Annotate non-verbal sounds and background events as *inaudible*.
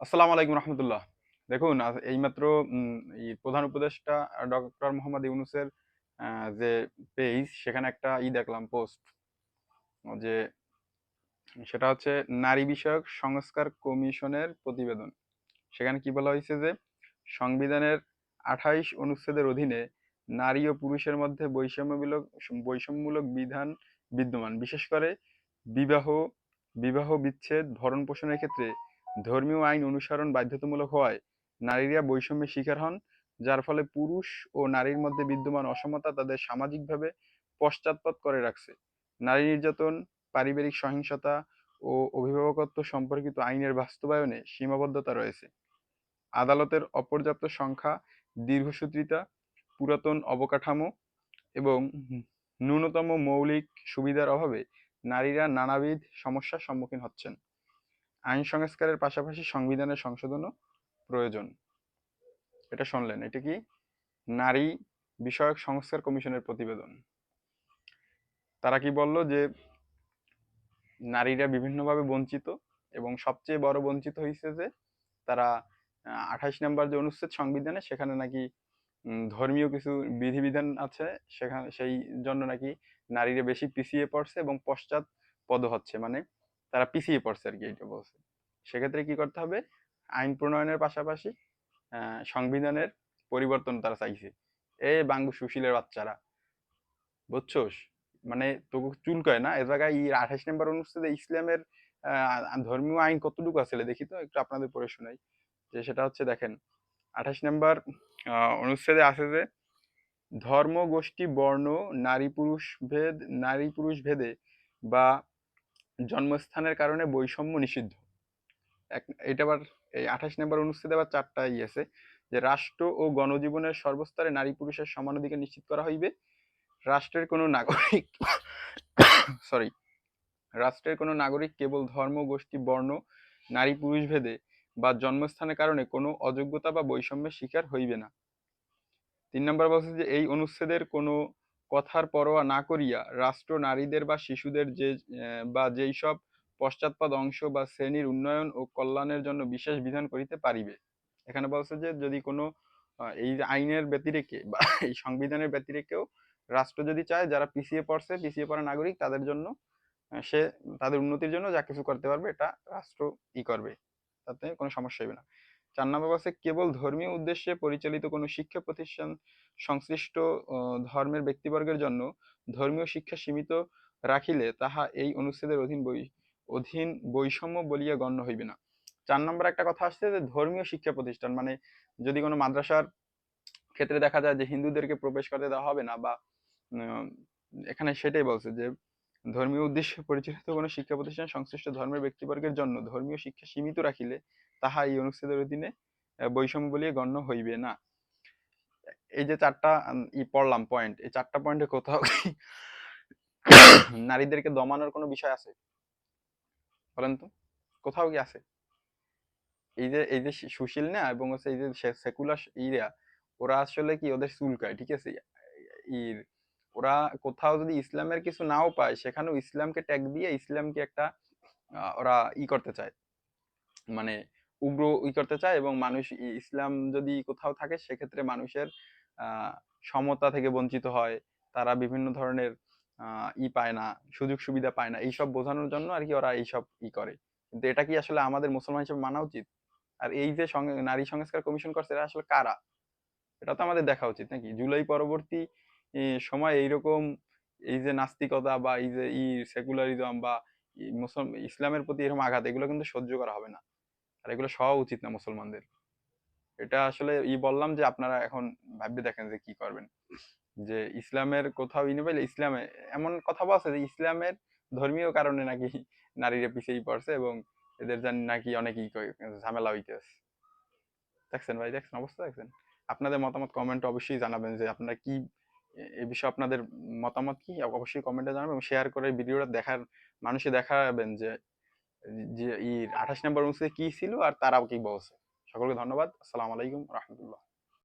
আসসালামু আলাইকুম রহমতুল্লাহ। দেখুন এইমাত্র এই প্রধান উপদেষ্টা ডক্টর মোহাম্মদ ইউনুসের যে পেজ সেখানে একটা ই দেখলাম পোস্ট যে সেটা হচ্ছে নারী বিষয়ক সংস্কার কমিশনের প্রতিবেদন। সেখানে কি বলা হয়েছে যে সংবিধানের আঠাইশ অনুচ্ছেদের অধীনে নারী ও পুরুষের মধ্যে বৈষম্যমূলক বৈষম্যমূলক বিধান বিদ্যমান। বিশেষ করে বিবাহ বিবাহ বিচ্ছেদ, ভরণ পোষণের ক্ষেত্রে ধর্মীয় আইন অনুসরণ বাধ্যতামূলক হওয়ায় নারীরা বৈষম্যের শিকার হন, যার ফলে পুরুষ ও নারীর মধ্যে বিদ্যমান অসমতা তাদের সামাজিকভাবে পশ্চাৎপদ করে রাখছে। নারী নির্যাতন, পারিবারিক সহিংসতা ও অভিভাবকত্ব সম্পর্কিত আইনের বাস্তবায়নে সীমাবদ্ধতা রয়েছে। আদালতের অপর্যাপ্ত সংখ্যা, দীর্ঘসূত্রিতা, পুরাতন অবকাঠামো এবং ন্যূনতম মৌলিক সুবিধার অভাবে নারীরা নানাবিধ সমস্যার সম্মুখীন হচ্ছেন। আইন সংস্কারের পাশাপাশি সংবিধানের সংশোধনও প্রয়োজন। এটা শুনলেন, এটা কি? নারী বিষয়ক সংস্কার কমিশনের প্রতিবেদন। তারা কি বলল যে, নারীরা বিভিন্নভাবে বঞ্চিত এবং সবচেয়ে বড় বঞ্চিত হয়েছে যে, তারা আঠাইশ নম্বর যে অনুচ্ছেদ সংবিধানে সেখানে নাকি ধর্মীয় কিছু বিধিবিধান আছে, সেখানে, সেই জন্য নাকি নারীরা বেশি পিছিয়ে পড়ছে এবং পশ্চাৎ পদ হচ্ছে। মানে তারা পিছিয়ে পড়ছে আর কি এটা বলছে। সেক্ষেত্রে কি করতে হবে? আইন প্রণয়নের পাশাপাশি সংবিধানের পরিবর্তন তারা চাইছে। এ বাঙ্গু সুশীলের বাচ্চারা। বুঝছোস? মানে তোকে চুলকায় না? এ জায়গায় ই আঠাইশ নম্বর অনুচ্ছেদে ইসলামের ধর্মীয় আইন কতটুকু আছে দেখি তো, একটু আপনাদের পড়ে শোনাই। যে সেটা হচ্ছে দেখেন, আঠাশ নম্বর অনুচ্ছেদে আছে যে, ধর্ম, গোষ্ঠী, বর্ণ নারী পুরুষ ভেদ নারী পুরুষ ভেদে বা জন্মস্থানের কারণে বৈষম্য নিষিদ্ধ। এক এটা আবার এই আঠাশ নম্বর অনুচ্ছেদে আবার চারটা ই আছে যে, রাষ্ট্র ও গণজীবনের সর্বস্তরে নারী পুরুষের সমান অধিকার নিশ্চিত করা হইবে। রাষ্ট্রের কোনো নাগরিক *coughs* সরি রাষ্ট্রের কোনো নাগরিক কেবল ধর্ম, গোষ্ঠী, বর্ণ, নারী পুরুষ ভেদে বা জন্মস্থানের কারণে কোনো অযোগ্যতা বা বৈষম্যের শিকার হইবে না। তিন নম্বর বলছে যে, এই অনুচ্ছেদের কোনো কথার পরোয়া না করিয়া রাষ্ট্র, নারীদের বা শিশুদের যে বা যেই সব পশ্চাৎপদ অংশ বা শ্রেণির উন্নয়ন ও কল্যাণের জন্য বিশেষ বিধান করিতে পারিবে। এখানে বলছে যে, যদি কোনো এই আইনের ব্যতিরেকে বা *laughs* এই সংবিধানের ব্যতিরেকেও রাষ্ট্র যদি চায়, যারা পিছিয়ে পড়ছে, পিছিয়ে পড়া নাগরিক, তাদের জন্য সে তাদের উন্নতির জন্য যা কিছু করতে পারবে, এটা রাষ্ট্র ই করবে। তাতে কোনো সমস্যা হবে না। চার নম্বর বলছে কেবল ধর্মীয় উদ্দেশ্যে পরিচালিত কোনো শিক্ষা প্রতিষ্ঠান সংশ্লিষ্ট ধর্মের ব্যক্তিবর্গের জন্য ধর্মীয় শিক্ষা সীমিত রাখিলে তাহা এই অনুচ্ছেদের অধীন বই অধীন বৈষম্য বলিয়া গণ্য হইবে না। চার নম্বর একটা কথা আসছে যে, ধর্মীয় শিক্ষা প্রতিষ্ঠান মানে যদি কোনো মাদ্রাসার ক্ষেত্রে দেখা যায় যে, হিন্দুদেরকে প্রবেশ করতে দেওয়া হবে না বা এখানে সেটাই বলছে যে ধর্মীয় উদ্দেশ্যে পরিচালিত কোনো শিক্ষা প্রতিষ্ঠান সংশ্লিষ্ট ধর্মের ব্যক্তিবর্গের জন্য ধর্মীয় শিক্ষা সীমিত রাখিলে তাহা এই অনুচ্ছেদের অধীনে বৈষম্য বলিয়া গণ্য হইবে না। এই যে চারটা ই পড়লাম পয়েন্ট এই চারটা পয়েন্টে কোথাও *coughs* নারীদেরকে দমানোর কোনো বিষয় আছে? বলেন তো, কোথাও কি আছে? এই যে এই যে সুশীল না, এবং হচ্ছে এই যে সেকুলার ইরা ওরা আসলে কি ওদের চুলকায় ঠিক আছে? ইর ওরা কোথাও যদি ইসলামের কিছু নাও পায়, সেখানেও ইসলামকে ট্যাগ দিয়ে ইসলামকে একটা ওরা ই করতে চায়। মানে উগ্র ই করতে চায় এবং মানুষ ইসলাম যদি কোথাও থাকে, সেক্ষেত্রে মানুষের সমতা থেকে বঞ্চিত হয়। তারা বিভিন্ন ধরনের ই পায় না, সুযোগ সুবিধা পায় না। এইসব বোঝানোর জন্য আর কি ওরা এইসব ই করে। কিন্তু এটা কি আসলে আমাদের মুসলমান হিসেবে মানা উচিত? আর এই যে নারী সংস্কার কমিশন করছে, এরা আসলে কারা? এটা তো আমাদের দেখা উচিত নাকি? জুলাই পরবর্তী সময় এইরকম এই যে নাস্তিকতা বা এই যে ই সেকুলারিজম বা ই মুসলমান ইসলামের প্রতি এরকম আঘাত, এগুলো কিন্তু সহ্য করা হবে না। আর এগুলো সওয়া উচিত না মুসলমানদের। এটা আসলে ই বললাম যে আপনারা এখন ভাববে দেখেন যে কি করবেন। যে ইসলামের কোথাও ই নেবে, ইসলামে এমন কথা বলছে যে ইসলামের ধর্মীয় কারণে নাকি নারীরা পিছিয়ে পড়ছে এবং এদের জানি নাকি অনেক ই করে- ঝামেলা হইতেছে। দেখছেন ভাই, দেখছেন অবস্থা দেখছেন? আপনাদের মতামত কমেন্ট অবশ্যই জানাবেন যে আপনারা কি এ- বিষয়ে আপনাদের মতামত কি? অবশ্যই কমেন্টে জানাবেন এবং শেয়ার করে ভিডিওটা দেখার, মানুষে দেখাবেন যে যে ই আঠাশ নম্বর অনুষ্ঠিত কি ছিল আর তারাও কি বলছে। সকলকে ধন্যবাদ। আসসালামু আলাইকুম রহমতুল্লাহ।